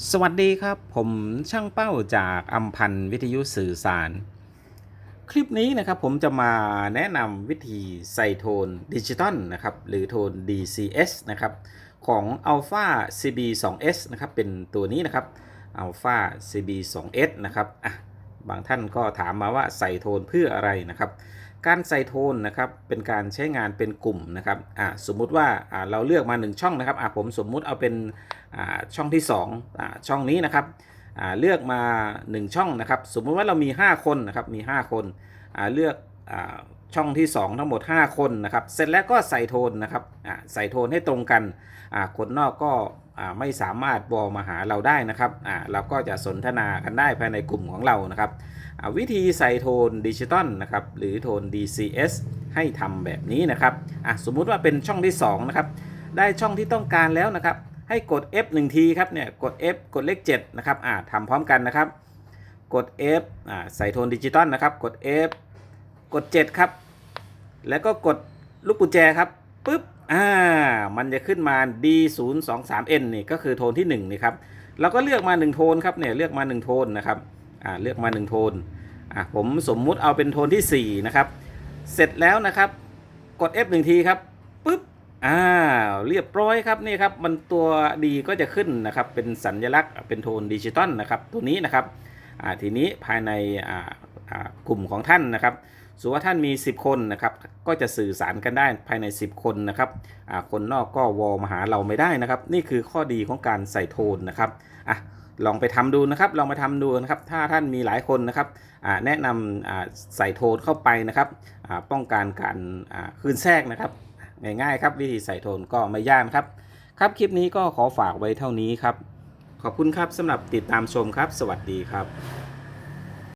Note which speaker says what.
Speaker 1: สวัสดีครับ ผมช่างเป้าจากอัมพันธ์วิทยุสื่อสาร คลิปนี้นะครับผมจะมาแนะนำวิธีใส่โทนดิจิตอลนะครับหรือโทน DCS นะครับของ Alpha CB2S นะครับเป็นตัวนี้นะครับ Alpha CB2S นะครับอะบางท่านก็ถามมาว่าใส่โทนเพื่ออะไรนะครับ การใส่โทนนะครับเป็นการใช้งานเป็นกลุ่มนะครับอะสมมุติว่าอะเราเลือกมา 1 ช่องนะครับอะผมสมมุติเอาเป็นอ่าช่องที่2อ่าช่องนี้นะครับอ่าเลือกมา 1 ช่องนะครับ สมมุติว่าเรามี 5 คนนะครับมี 5 คนอ่าเลือกอ่าช่องที่ 2 ทั้งหมด 5 คนนะครับ เสร็จแล้วก็ใส่โทนนะครับอ่าใส่โทนให้ตรงกันอ่าคนนอกก็ ไม่สามารถบอมาหาเราได้นะครับเราก็จะสนทนากันได้ภายในกลุ่มของเรานะครับวิธีใส่โทนดิจิตอลนะครับหรือโทน DCS ให้ทำแบบนี้นะครับสมมุติว่าเป็นช่องที่2นะครับได้ช่องที่ต้องการแล้วนะครับ ให้กด F 1ทีครับเนี่ยกด F กดเลข7นะครับทำพร้อมกันนะครับ กด F ใส่โทนดิจิตอลนะครับ กด F กด 7 ครับ แล้วก็กดลูกกุญแจครับปุ๊บ อ่ามันจะขึ้นมา D 0 2 3 N นี่ก็คือโทนที่1นี่ครับเราก็เลือกมา 1 โทนครับเนี่ยเลือกมา 1 โทนนะครับอ่าเลือกมา 1 โทนอะผมสมมุติเอาเป็นโทนที่ 4 นะครับ เสร็จแล้วนะครับ กด F 1ทีครับปุ๊บอ่าเรียบร้อยครับนี่ครับมันตัวดีก็จะขึ้นนะครับเป็นสัญลักษณ์เป็นโทนดิจิตอลนะครับตัวนี้นะครับอ่าทีนี้ภายในอ่าอ่ากลุ่มของท่านนะครับ สมมติว่าท่านมี 10 คนนะครับก็จะสื่อสารกันได้ภายใน 10 คนนะครับคนนอกก็วอลมาหาเราไม่ได้นะครับ นี่คือข้อดีของการใส่โทนนะครับอะลองไปทำดูนะครับ ลองไปทำดูนะครับ ถ้าท่านมีหลายคนนะครับแนะนำอ่าใส่โทนเข้าไปนะครับป้องกันการคลืนแทรกนะครับง่ายๆครับวิธีใส่โทนก็ไม่ยากครับ ครับคลิปนี้ก็ขอฝากไว้เท่านี้ครับ ขอบคุณครับสำหรับติดตามชมครับ สวัสดีครับ